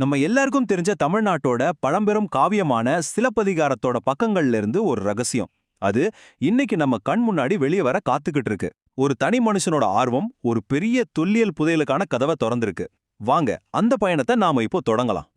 நம்ம எல்லாருக்கும் தெரிஞ்ச தமிழ்நாட்டோட பழம்பெரும் காவியமான சிலப்பதிகாரத்தோட பக்கங்கள்ல இருந்து ஒரு ரகசியம். அது இன்னைக்கு நம்ம கண் முன்னாடி வெளியே வர காத்துக்கிட்டு இருக்கு ஒரு தனி மனுஷனோட ஆர்வம் ஒரு பெரிய தொல்லியல் புதையலுக்கான கதவை திறந்திருக்கு. வாங்க அந்த பயணத்தை நாம இப்போ தொடங்கலாம்.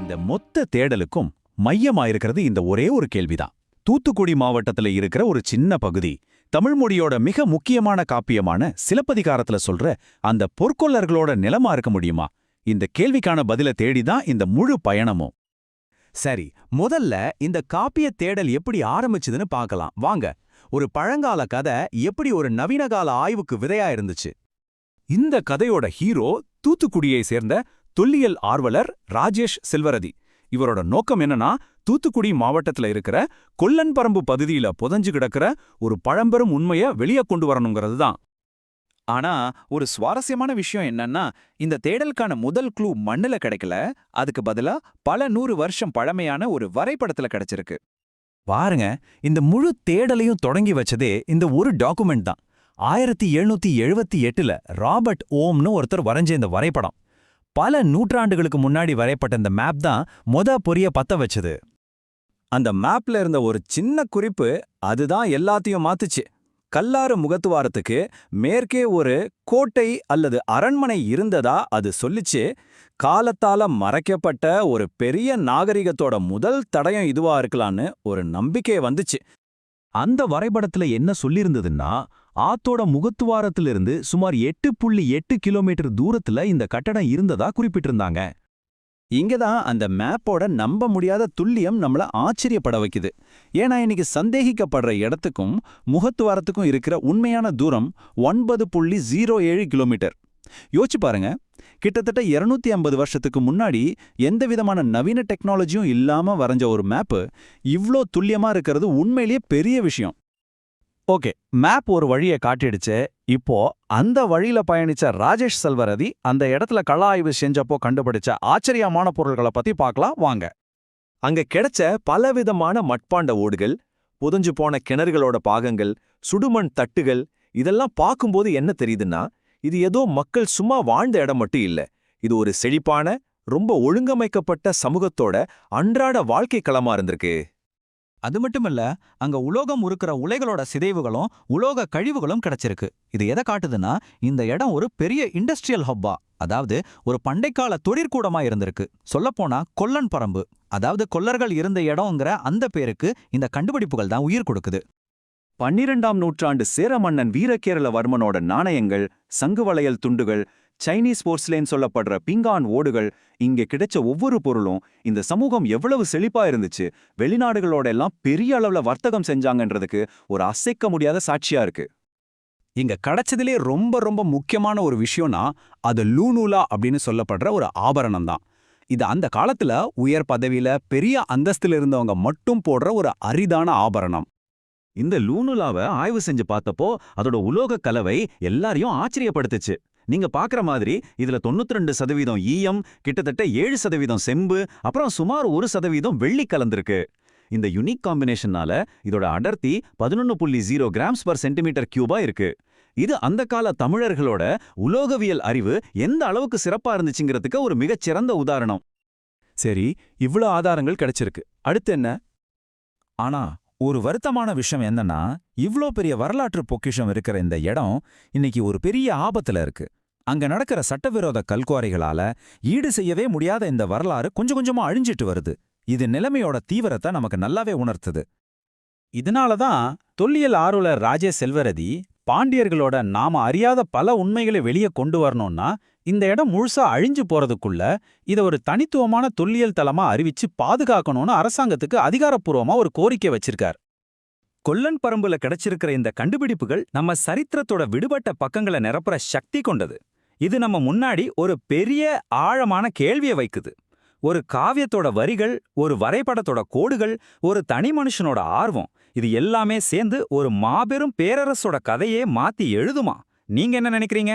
இந்த மொத்த தேடலுக்கும் மையமாயிருக்கிறது இந்த ஒரே ஒரு கேள்விதான். தூத்துக்குடி மாவட்டத்துல இருக்கிற ஒரு சின்ன பகுதி. தமிழ் மொழியோட மிக முக்கியமான காப்பியமான சிலப்பதிகாரத்துல சொல்ற அந்த பொற்கொல்லர்களோட நிலமா இருக்க முடியுமா? இந்த கேள்விக்கான பதில தேடிதான் இந்த முழு பயணமும். சரி முதல்ல இந்த காப்பிய தேடல் எப்படி ஆரம்பிச்சதுன்னு பார்க்கலாம். வாங்க ஒரு பழங்கால கதை எப்படி ஒரு நவீனகால ஆய்வுக்கு விதையா இருந்துச்சு? இந்த கதையோட ஹீரோ தூத்துக்குடியை சேர்ந்த தொல்லியல் ஆர்வலர் ராஜேஷ் செல்வரதி. இவரோட நோக்கம் என்னன்னா தூத்துக்குடி மாவட்டத்துல இருக்கிற கொல்லன்பரம்பு பகுதியில புதஞ்சு கிடக்கிற ஒரு பழம்பெரும் உண்மைய வெளியே கொண்டு வரணுங்கிறது தான். ஆனா ஒரு சுவாரஸ்யமான விஷயம் என்னன்னா இந்த தேடலுக்கான முதல் க்ளூ மண்ணுல கிடைக்கல. அதுக்கு பதிலா பல நூறு வருஷம் பழமையான ஒரு வரைபடத்துல கிடைச்சிருக்கு. பாருங்க இந்த முழு தேடலையும் தொடங்கி வச்சதே இந்த ஒரு டாக்குமெண்ட் தான். ஆயிரத்தி எழுநூத்தி எழுபத்தி எட்டுல ராபர்ட் ஓம்னு ஒருத்தர் வரைஞ்ச இந்த வரைபடம். பல நூற்றாண்டுகளுக்கு முன்னாடி வரையப்பட்ட இந்த மேப் தான் மொத பொரிய பத்த வச்சது. அந்த மேப்ல இருந்த ஒரு சின்ன குறிப்பு அதுதான் எல்லாத்தையும் மாத்துச்சு. கல்லாறு முகத்துவாரத்துக்கு மேற்கே ஒரு கோட்டை அல்லது அரண்மனை இருந்ததா அது சொல்லிச்சு. காலத்தால மறைக்கப்பட்ட ஒரு பெரிய நாகரிகத்தோட முதல் தடயம் இதுவா இருக்கலான்னு ஒரு நம்பிக்கை வந்துச்சு. அந்த வரைபடத்துல என்ன சொல்லியிருந்ததுன்னா ஆத்தோட முகத்துவாரத்திலிருந்து சுமார் எட்டு புள்ளி எட்டு கிலோமீட்டர் தூரத்துல இந்த கட்டடம் இருந்ததா குறிப்பிட்டிருந்தாங்க. இங்கதான் அந்த மேப்போட நம்ப முடியாத துல்லியம் நம்மள ஆச்சரியப்பட வைக்குது. ஏன்னா இன்னைக்கு சந்தேகிக்கப்படுற இடத்துக்கும் முகத்துவாரத்துக்கும் இருக்கிற உண்மையான தூரம் ஒன்பது புள்ளி ஜீரோ ஏழு கிலோமீட்டர். யோசிச்சு பாருங்க கிட்டத்தட்ட 250 ஐம்பது வருஷத்துக்கு முன்னாடி எந்த விதமான நவீன டெக்னாலஜியும் இல்லாம வரைஞ்ச ஒரு மேப்பு இவ்ளோ துல்லியமா இருக்கிறது உண்மையிலேயே பெரிய விஷயம். ஓகே மேப் ஒரு வழியை காட்டிடுச்சு. இப்போ அந்த வழியில பயணிச்ச ராஜேஷ் செல்வரதி அந்த இடத்துல கள ஆய்வு செஞ்சப்போ கண்டுபிடிச்ச ஆச்சரியமான பொருள்களை பத்தி பார்க்கலாம் வாங்க. அங்க கிடைச்ச பலவிதமான மட்பாண்ட ஓடுகள் புதஞ்சு போன கிணறுகளோட பாகங்கள் சுடுமண் தட்டுகள் இதெல்லாம் பார்க்கும்போது என்ன தெரியுதுன்னா இது ஏதோ மக்கள் சும்மா வாழ்ந்த இடம் மட்டும் இல்ல. இது ஒரு செழிப்பான ரொம்ப ஒழுங்கமைக்கப்பட்ட சமூகத்தோட அன்றாட வாழ்க்கை களமா இருந்திருக்கு. அது மட்டுமல்ல அங்க உலோகம் உருக்கிற உலைகளோட சிதைவுகளும் உலோக கழிவுகளும் கிடைச்சிருக்கு. இது எதை காட்டுதுன்னா இந்த இடம் ஒரு பெரிய இண்டஸ்ட்ரியல் ஹப்பா அதாவது ஒரு பண்டைக்கால தொழிற்கூடமா இருந்திருக்கு. சொல்லப்போனா கொல்லன் பரம்பு. அதாவது கொல்லர்கள் இருந்த இடம்ங்கிற அந்த பேருக்கு இந்த கண்டுபிடிப்புகள் தான் உயிர் கொடுக்குது. பன்னிரெண்டாம் நூற்றாண்டு சேர மன்னன் வீரகேரளவர்மனோட நாணயங்கள் சங்கு வளையல் துண்டுகள் சைனீஸ் போர்ஸ்லேன் சொல்லப்படுற பிங்கான் ஓடுகள் இங்க கிடைச்ச ஒவ்வொரு பொருளும் இந்த சமூகம் எவ்வளவு செழிப்பா இருந்துச்சு வெளிநாடுகளோட எல்லாம் பெரிய அளவுல வர்த்தகம் செஞ்சாங்கன்றதுக்கு ஒரு அசைக்க முடியாத சாட்சியா இருக்கு. இங்க கிடைச்சதிலே ரொம்ப ரொம்ப முக்கியமான ஒரு விஷயம்னா அது லூனூலா அப்படின்னு சொல்லப்படுற ஒரு ஆபரணம் தான். இது அந்த காலத்துல உயர் பதவியில பெரிய அந்தஸ்தில் இருந்தவங்க மட்டும் போடுற ஒரு அரிதான ஆபரணம். இந்த லூனுலாவை ஆய்வு செஞ்சு பார்த்தப்போ அதோட உலோக கலவை எல்லாரையும் ஆச்சரியப்படுத்துச்சு. நீங்க பாக்குற மாதிரி இதுல 92% ரெண்டு சதவீதம் ஈயம் கிட்டத்தட்ட ஏழு சதவீதம் செம்பு அப்புறம் சுமார் ஒரு சதவீதம் வெள்ளி கலந்திருக்கு. இந்த யுனிக் காம்பினேஷனால இதோட அடர்த்தி பதினொன்னு புள்ளி ஜீரோ கிராம்ஸ் பர் சென்டிமீட்டர் கியூபா இருக்கு. இது அந்த கால தமிழர்களோட உலோகவியல் அறிவு எந்த அளவுக்கு சிறப்பா இருந்துச்சுங்கிறதுக்கு ஒரு மிகச்சிறந்த உதாரணம். சரி இவ்ளோ ஆதாரங்கள் கிடைச்சிருக்கு. அடுத்து என்ன? ஆனா ஒரு வருத்தமான விஷயம் என்னன்னா இவ்ளோ பெரிய வரலாற்று பொக்கிஷம் இருக்கிற இந்த இடம் இன்னைக்கு ஒரு பெரிய ஆபத்துல இருக்கு. அங்க நடக்கிற சட்டவிரோத கல்குவாரிகளால ஈடு செய்யவே முடியாத இந்த வரலாறு கொஞ்சம் கொஞ்சமா அழிஞ்சிட்டு வருது. இது நிலைமையோட தீவிரத்தை நமக்கு நல்லாவே உணர்த்துது. இதனால தான் தொல்லியல் ஆர்வலர் ராஜே செல்வரதி பாண்டியர்களோட நாம அறியாத பல உண்மைகளை வெளியே கொண்டு வரணும்னா இந்த இடம் முழுசா அழிஞ்சு போறதுக்குள்ள இத ஒரு தனித்துவமான தொல்லியல் தலமா அறிவிச்சு பாதுகாக்கணும்னு அரசாங்கத்துக்கு அதிகாரப்பூர்வமா ஒரு கோரிக்கை வச்சிருக்கார். கொல்லன் பரம்புல கிடைச்சிருக்கிற இந்த கண்டுபிடிப்புகள் நம்ம சரித்திரத்தோட விடுபட்ட பக்கங்களை நிரப்புற சக்தி கொண்டது. இது நம்ம முன்னாடி ஒரு பெரிய ஆழமான கேள்வியை வைக்குது. ஒரு காவியத்தோட வரிகள் ஒரு வரைபடத்தோட கோடுகள் ஒரு தனி மனுஷனோட ஆர்வம் இது எல்லாமே சேர்ந்து ஒரு மாபெரும் பேரரசோட கதையே மாத்தி எழுதுமா? நீங்க என்ன நினைக்கிறீங்க?